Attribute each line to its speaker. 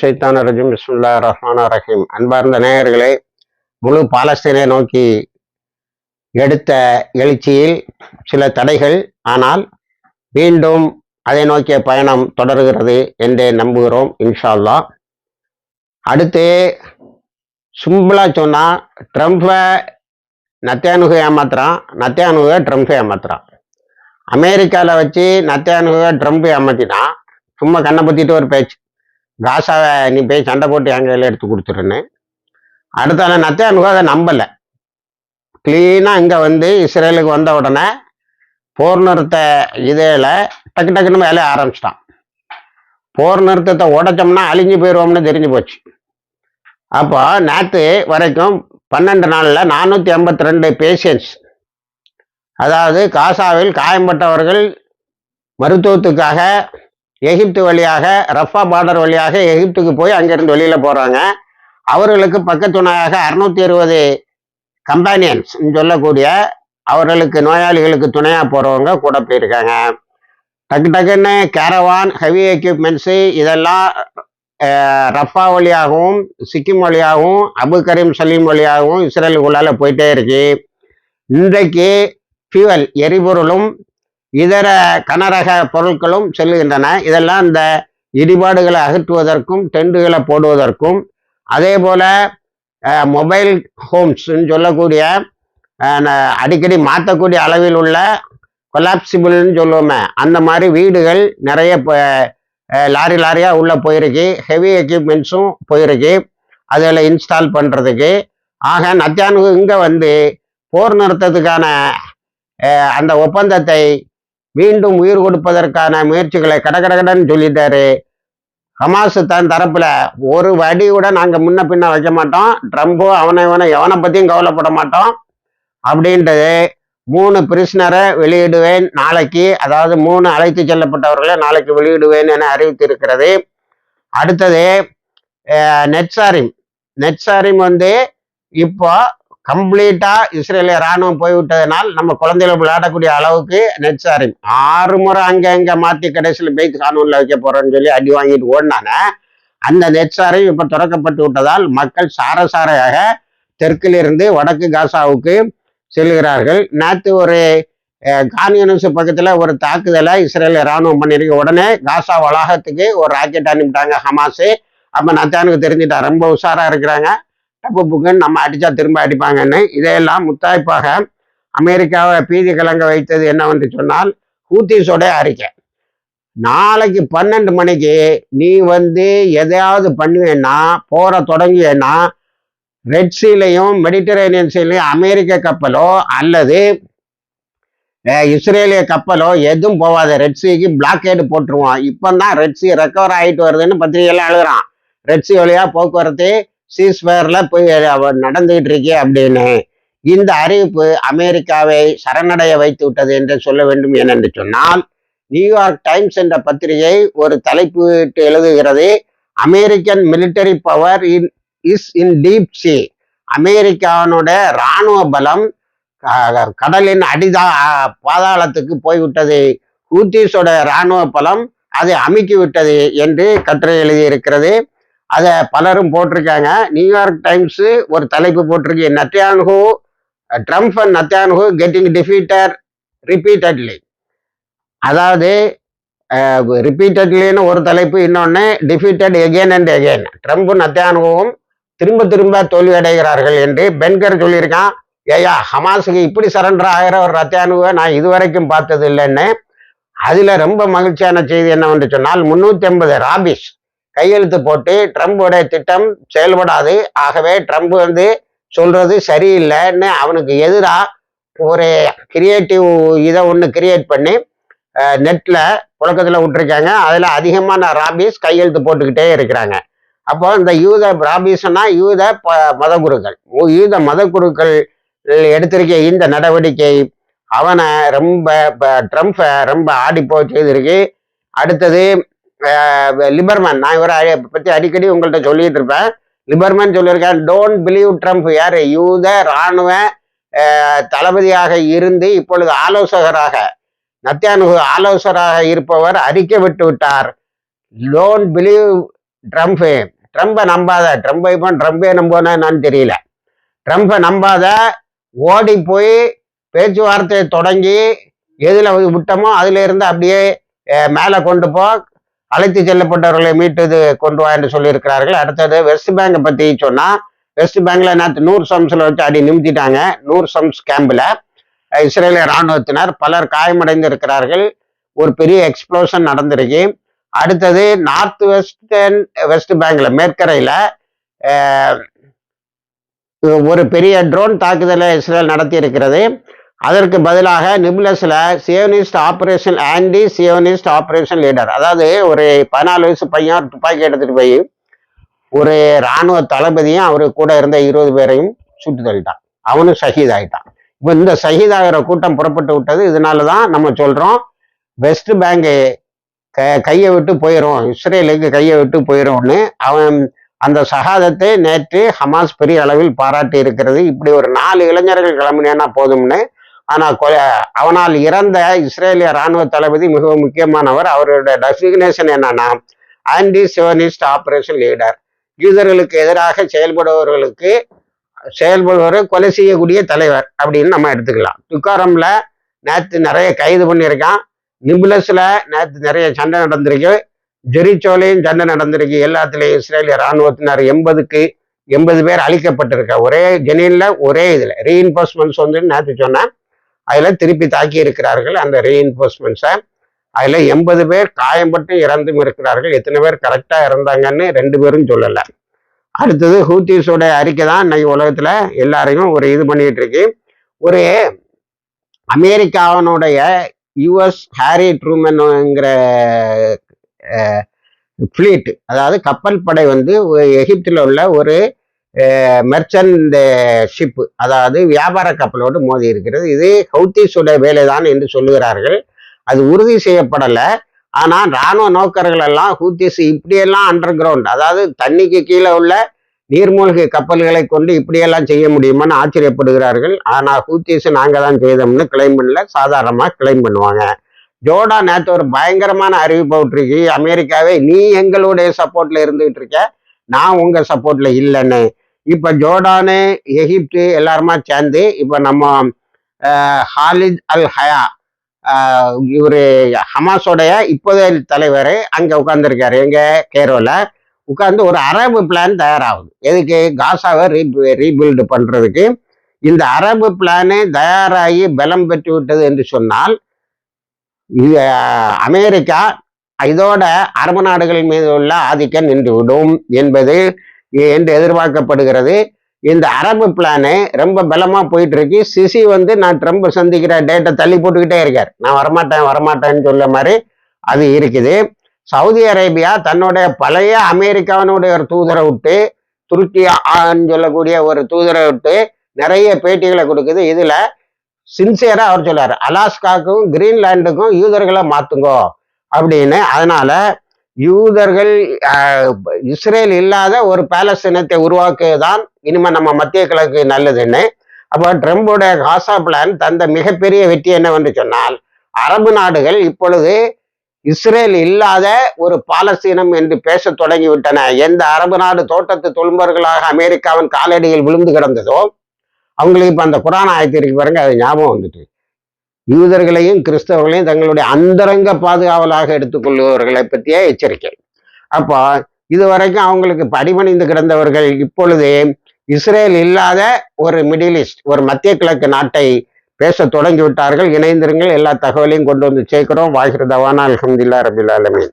Speaker 1: சைத்தான ரஜிம் பிஸ்முல்லா ரஹ்மான் ரஹீம். அன்பார்ந்த நேயர்களே முழு பாலஸ்தீனை நோக்கி எடுத்த எழுச்சியில் சில தடைகள் ஆனால் மீண்டும் அதை நோக்கிய பயணம் தொடர்கிறது என்றே நம்புகிறோம் இன்ஷால்லா அடுத்து சிம்பிளா சொன்னால் ட்ரம்ப்பை நத்தியானுக ஏமாத்துறான் நத்தியானுக ட்ரம்ப்பை ஏமாத்துறான். அமெரிக்காவில் வச்சு நத்தியானுக ட்ரம்ப் ஏமாத்தினான் சும்மா கண்ணை பற்றிட்டு ஒரு பேச்சு. காசாவை நீ போய் சண்டை போட்டு என் கையில் எடுத்து கொடுத்துருன்னு அடுத்தால நத்தியானுக அதை நம்பலை. க்ளீனாக இங்கே வந்து இஸ்ரேலுக்கு வந்த உடனே போர் நிறுத்த இதில் டக்கு டக்குன்னு வேலையை ஆரம்பிச்சிட்டான். போர் நிறுத்தத்தை உடைச்சோம்னா அழிஞ்சு போயிடுவோம்னு தெரிஞ்சு போச்சு. அப்போ நேற்று வரைக்கும் பன்னெண்டு நாளில் நானூற்றி ஐம்பத்தி ரெண்டு பேஷண்ட்ஸ் அதாவது காசாவில் காயம்பட்டவர்கள் மருத்துவத்துக்காக எகிப்து வழியாக ரஃபா பார்டர் வழியாக எகிப்துக்கு போய் அங்கிருந்து வெளியில் போகிறாங்க அவர்களுக்கு பக்கத்துணையாக அறுநூத்தி இருபது கம்பானியன்ஸ் சொல்லக்கூடிய அவர்களுக்கு நோயாளிகளுக்கு துணையாக போகிறவங்க கூட போயிருக்காங்க டக்கு டக்குன்னு கேரவான் ஹெவி எக்யூப்மெண்ட்ஸு இதெல்லாம் ரஃபா வழியாகவும் சிக்கிம் வழியாகவும் அபு கரீம் சலீம் வழியாகவும் இஸ்ரேலுக்குள்ளால போயிட்டே இருக்கு. இன்றைக்கு ஃபியூவல் எரிபொருளும் இதர கனரக பொருட்களும் செல்லுகின்றன. இதெல்லாம் இந்த இடிபாடுகளை அகற்றுவதற்கும் டெண்டுகளை போடுவதற்கும். அதே போல மொபைல் ஹோம்ஸ்ன்னு சொல்லக்கூடிய ந- அடிக்கடி மாற்றக்கூடிய அளவில் உள்ள கொலாப்சிபிள்னு சொல்லுவோமே அந்த மாதிரி வீடுகள் நிறைய இப்போ லாரி லாரியாக உள்ளே போயிருக்கு. ஹெவி எக்யூப்மெண்ட்ஸும் போயிருக்கு. அதில் இன்ஸ்டால் பண்ணுறதுக்கு ஆக நத்தியானுக்கு இங்கே வந்து போர் நிறுத்தத்துக்கான அந்த ஒப்பந்தத்தை மீண்டும் உயிர் கொடுப்பதற்கான முயற்சிகளை கடகடகடன்னு சொல்லிட்டாரு. ஹமாஸ் தன் தரப்புல ஒரு வடி கூட நாங்க முன்ன பின்ன வைக்க மாட்டோம். ட்ரம்போ அவனை இவனை எவனை பத்தியும் கவலைப்பட மாட்டோம். அப்படின்றது மூணு பிரிஸ்னரை வெளியிடுவேன் நாளைக்கு. அதாவது மூணு அழைத்து செல்லப்பட்டவர்களை நாளைக்கு வெளியிடுவேன் என அறிவித்திருக்கிறது. அடுத்தது நெட்சாரிம். நெட்சாரிம் வந்து இப்போ கம்ப்ளீட்டா இஸ்ரேலிய ராணுவம் போய்விட்டதனால் நம்ம குழந்தைகள் விளையாடக்கூடிய அளவுக்கு நெட்சாரிம் ஆறு முறை அங்க அங்க மாத்தி கடைசியில் பெய்த் கானூன்ல வைக்க போறோம்னு சொல்லி அடி வாங்கிட்டு ஓடினாங்க. அந்த நெட்சாரிம் இப்ப திறக்கப்பட்டு விட்டதால் மக்கள் சாரசாரையாக தெற்கிலிருந்து வடக்கு காசாவுக்கு செல்கிறார்கள். நேற்று ஒரு கான்யூனிஸ் பக்கத்துல ஒரு தாக்குதலை இஸ்ரேல் ராணுவம் பண்ணிருக்கு. உடனே காசா வளாகத்துக்கு ஒரு ராக்கெட் அனுப்பிட்டாங்க ஹமாஸு. அப்ப நத்தானுக்கு தெரிஞ்சுட்டா. ரொம்ப உஷாரா இருக்கிறாங்க. டப்பு புக்குன்னு நம்ம அடிச்சா திரும்ப அடிப்பாங்கன்னு. இதையெல்லாம் முத்தாய்ப்பாக அமெரிக்காவை பீதி கலங்க வைத்தது என்னவென்று சொன்னால் ஹூத்திஸோட அறிக்கை. நாளைக்கு பன்னெண்டு மணிக்கு நீ வந்து எதையாவது பண்ணுவேன்னா போற தொடங்குவேன்னா ரெட் சீலையும் மெடிட்டரேனியன் சீலையும் அமெரிக்க கப்பலோ அல்லது இஸ்ரேலிய கப்பலோ எதுவும் போகாத ரெட் சீக்கு பிளாக்கேடு போட்டுருவோம் இப்போ தான் ரெட் சி ரெக்கவர் ஆகிட்டு வருதுன்னு பத்திரிகையெல்லாம் எழுதுறான். ரெட் சி வழியாக போக்குவரத்து சீஸ்ஃபயர்ல போய் அவர் நடந்துகிட்டு இருக்கே அப்படின்னு இந்த அறிவிப்பு அமெரிக்காவை சரணடைய வைத்து விட்டது என்று சொல்ல வேண்டும் ஏனென்று சொன்னால் நியூயார்க் டைம்ஸ் என்ற பத்திரிகை ஒரு தலைப்பு எழுதுகிறது. American military power in is in deep sea அமெரிக்காவினோட இராணுவ பலம் கடலின் அடிதா பாதாளத்துக்கு போய்விட்டது. ஹூத்திஸோட இராணுவ பலம் அதை அமுக்கி விட்டது என்று கட்டுரை எழுதியிருக்கிறது. அதை பலரும் போட்டிருக்காங்க. நியூயார்க் டைம்ஸ் ஒரு தலைப்பு போட்டிருக்கு. Netanyahu Trump and Netanyahu getting defeated repeatedly அதாவது ரிப்பீட்டட்லின்னு ஒரு தலைப்பு இன்னொன்று defeated again and again Trump நத்தியானுவும் திரும்ப திரும்ப தோல்வி அடைகிறார்கள் என்று பென்கர் சொல்லியிருக்கான். ஏயா ஹமாஸுக்கு இப்படி சரண்டர் ஆகிற ஒரு ரத்தியானுவை நான் இதுவரைக்கும் பார்த்தது இல்லைன்னு அதில் ரொம்ப மகிழ்ச்சியான செய்தி என்னவென்று சொன்னால் முந்நூற்றி ஐம்பது ராபிஸ் கையெழுத்து போட்டு ட்ரம்போட திட்டம் செயல்படாது. ஆகவே ட்ரம்ப் வந்து சொல்றது சரியில்லைன்னு அவனுக்கு எதிராக ஒரு கிரியேட்டிவ் இதை ஒன்று கிரியேட் பண்ணி நெட்ல புழக்கத்தில் விட்டுருக்காங்க. அதில் அதிகமான ராபிஸ் கையெழுத்து போட்டுக்கிட்டே இருக்கிறாங்க. அப்போ இந்த யூத ராபிஸ்னா யூத ப- மதகுருக்கள். ஓ, யூத மதகுருக்கள் எடுத்திருக்க இந்த நடவடிக்கை அவனை ரொம்ப ட்ரம்ப்பை ரொம்ப ஆடி போய் செய்திருக்கு அடுத்தது லிபர்மேன் நான் இவரை அடி- பத்தி அடிக்கடி உங்கள்கிட்ட சொல்லிட்டு இருப்பேன். லிபர்மேன் சொல்லியிருக்கேன் டோன்ட் பிலீவ் ட்ரம்ப் யார்? யூத ராணுவ தளபதியாக இருந்து இப்பொழுது ஆலோசகராக நத்தியானு ஆலோசகராக இருப்பவர் அறிக்கை விட்டு விட்டார். டோன்ட் பிலீவ் ட்ரம்ப் ட்ரம்பை நம்பாத ட்ரம்பை இப்போ ட்ரம்பே நம்புவானா என்னன்னு தெரியல. ட்ரம்பை நம்பாத ஓடி போய் பேச்சுவார்த்தையை தொடங்கி எதில் விட்டோமோ அதுல இருந்து அப்படியே மேலே கொண்டு போ. அழைத்து செல்லப்பட்டவர்களை மீட்டது கொண்டு வா என்று சொல்லியிருக்கிறார்கள். அடுத்தது வெஸ்ட் பேங்கை பற்றி சொன்னால் வெஸ்ட் பேங்க்ல நேற்று நூறு சம்ஸில் வச்சு அடி நிமித்திட்டாங்க. நூறு சம்ஸ் கேம்பில் இஸ்ரேலிய இராணுவத்தினர் பலர் காயமடைந்து இருக்கிறார்கள் ஒரு பெரிய எக்ஸ்ப்ளோஷன் நடந்திருக்கு. அடுத்தது நார்த் வெஸ்டர்ன் வெஸ்ட் பேங்க்ல மேற்கரையில் ஒரு பெரிய ட்ரோன் தாக்குதலை இஸ்ரேல் நடத்தி இருக்கிறது அதற்கு பதிலாக நிபுலஸில் Zionist operation anti Zionist operation leader. அதாவது ஒரு பதினாலு வயசு பையன் ஒரு துப்பாக்கி எடுத்துகிட்டு போய் ஒரு இராணுவ தளபதியும் அவரு கூட இருந்த இருபது பேரையும் சுட்டு தள்ளிட்டான். அவனும் ஷஹீத் இப்போ இந்த ஷஹீதாகிற கூட்டம் புறப்பட்டு விட்டது. இதனால தான் நம்ம சொல்கிறோம் வெஸ்ட் பேங்கு க கையை விட்டு போயிடும் இஸ்ரேலுக்கு கையை விட்டு போயிடும்னு அவன் அந்த சகாதத்தை நேற்று ஹமாஸ் பெரிய அளவில் பாராட்டி இருக்கிறது. இப்படி ஒரு நாலு இளைஞர்கள் கிளம்பினேன்னா போதும்னு ஆனால் கொ அவனால் இறந்த இஸ்ரேலிய இராணுவ தளபதி மிகவும் முக்கியமானவர். அவருடைய டெசிக்னேஷன் என்னன்னா ஆன்டி சிவனிஸ்ட் ஆபரேஷன் லீடர் யூதர்களுக்கு எதிராக செயல்படுபவர்களுக்கு செயல்படுவரை கொலை செய்யக்கூடிய தலைவர் அப்படின்னு நம்ம எடுத்துக்கலாம். துக்காரம்ல நேற்று நிறைய கைது பண்ணியிருக்கான். நிபுலஸ்ல நேற்று நிறைய சண்டை நடந்திருக்கு. ஜெரிச்சோலையும் சண்டை நடந்திருக்கு. எல்லாத்துலேயும் இஸ்ரேலிய இராணுவத்தினர் எண்பதுக்கு எண்பது பேர் அழிக்கப்பட்டிருக்க. ஒரே ஜெனின்ல ஒரே இதில். ரீஇன்ஃபோர்ஸ்மெண்ட்ஸ் வந்து நேற்று சொன்னேன். அதில் திருப்பி தாக்கி இருக்கிறார்கள் அந்த ரீஇன்ஃபோர்ஸ்மெண்ட்ஸை அதில் எண்பது பேர் காயம்பட்டு இறந்தும் இருக்கிறார்கள். எத்தனை பேர் கரெக்டாக இறந்தாங்கன்னு ரெண்டு பேரும் சொல்லலை. அடுத்தது ஹூத்திஸோட அறிக்கை தான் இன்னைக்கு உலகத்தில் எல்லாரையும் ஒரு இது பண்ணிட்டு இருக்கு. ஒரு அமெரிக்காவினுடைய யுஎஸ் ஹாரி ட்ரூமன்ங்கிற ஃப்ளீட் அதாவது கப்பல் படை வந்து ஒரு எகிப்தில் உள்ள ஒரு மெர்ச்சன்ட் ஷிப்பு அதாவது வியாபார கப்பலோடு மோதி இருக்கிறது. இது ஹவுத்திஸுடைய வேலைதான் என்று சொல்லுகிறார்கள். அது உறுதி செய்யப்படலை. ஆனால் இராணுவ நோக்கர்கள் எல்லாம் ஹூத்திஸ் இப்படியெல்லாம் அண்டர் கிரவுண்ட் அதாவது தண்ணிக்கு கீழே உள்ள நீர்மூழ்கி கப்பல்களை கொண்டு இப்படியெல்லாம் செய்ய முடியுமான்னு ஆச்சரியப்படுகிறார்கள். ஆனால் ஹூத்திஸ் நாங்கள் தான் செய்தோம்னு கிளைம் பண்ணல. சாதாரணமாக கிளைம் பண்ணுவாங்க. ஜோடா நேற்று ஒரு பயங்கரமான அறிவிப்பு விட்டுருக்கு. அமெரிக்காவே நீ எங்களுடைய சப்போர்ட்ல இருந்துகிட்டு இருக்க. நான் உங்க சப்போர்ட்ல இல்லைன்னு. இப்ப ஜோர்டானு எகிப்து எல்லாருமா சேர்ந்து இப்ப நம்ம ஹாலித் அல் ஹயா இவர் ஹமாஸோடைய இப்போதைய தலைவர் அங்கே உட்கார்ந்துருக்காரு எங்கள் கேரோவில் உட்கார்ந்து ஒரு அரபு பிளான் தயாராகுது. எதுக்கு? காசாவை ரீ ரீபில்டு பண்ணுறதுக்கு இந்த அரபு பிளானு தயாராகி பலம் பெற்று விட்டது என்று சொன்னால் இது, அமெரிக்கா இதோட அரபு நாடுகள் மீது உள்ள ஆதிக்கம் நின்றுவிடும் என்பது என்று எதிர்பார்க்கப்படுகிறது. இந்த அரபு பிளானு ரொம்ப பலமாக போயிட்டு இருக்கு சிசி வந்து நான் ட்ரம்ப் சந்திக்கிற டேட்டை தள்ளி போட்டுக்கிட்டே இருக்கார். நான் வரமாட்டேன் வரமாட்டேன்னு சொல்ல மாதிரி அது இருக்குது. சவுதி அரேபியா தன்னுடைய பழைய அமெரிக்காவினுடைய ஒரு தூதரை விட்டு துருக்கி ஆன்னு சொல்லக்கூடிய ஒரு தூதரை விட்டு நிறைய பேட்டிகளை கொடுக்குது. இதில் சின்சியராக அவர் சொல்றாரு அலாஸ்காக்கும் கிரீன்லாண்டுக்கும் யூதர்களை மாற்றுங்கோ அப்படின்னு. அதனால யூதர்கள் இஸ்ரேல் இல்லாத ஒரு பாலஸ்தீனத்தை உருவாக்குதான் இனிமே நம்ம மத்திய கிழக்கு நல்லதுன்னு. அப்போ ட்ரம்போட காசா பிளான் தந்த மிகப்பெரிய வெற்றி என்னவென்று சொன்னால் அரபு நாடுகள் இப்பொழுது இஸ்ரேல் இல்லாத ஒரு பாலஸ்தீனம் என்று பேசத் தொடங்கிவிட்டன. எந்த அரபு நாடு தோட்டத்து தொழும்பர்களாக அமெரிக்காவின் காலடியில் விழுந்து கிடந்ததோ அவங்களுக்கு இப்போ அந்த குரான் ஆயத்திற்கு பாருங்க அது ஞாபகம் வந்துட்டு யூதர்களையும் கிறிஸ்தவர்களையும் தங்களுடைய அந்தரங்க பாதுகாவலாக எடுத்துக்கொள்பவர்களை பற்றிய எச்சரிக்கை. அப்போ இதுவரைக்கும் அவங்களுக்கு படிமணிந்து கிடந்தவர்கள் இப்பொழுது இஸ்ரேல் இல்லாத ஒரு மிடில் ஈஸ்ட் ஒரு மத்திய கிழக்கு நாட்டை பேச தொடங்கி விட்டார்கள் இணைந்திருங்கள் எல்லா தகவலையும் கொண்டு வந்து சேர்க்கிறோம். வாகிருதவான அலமதுல்லா ரபில் ஆலமின்.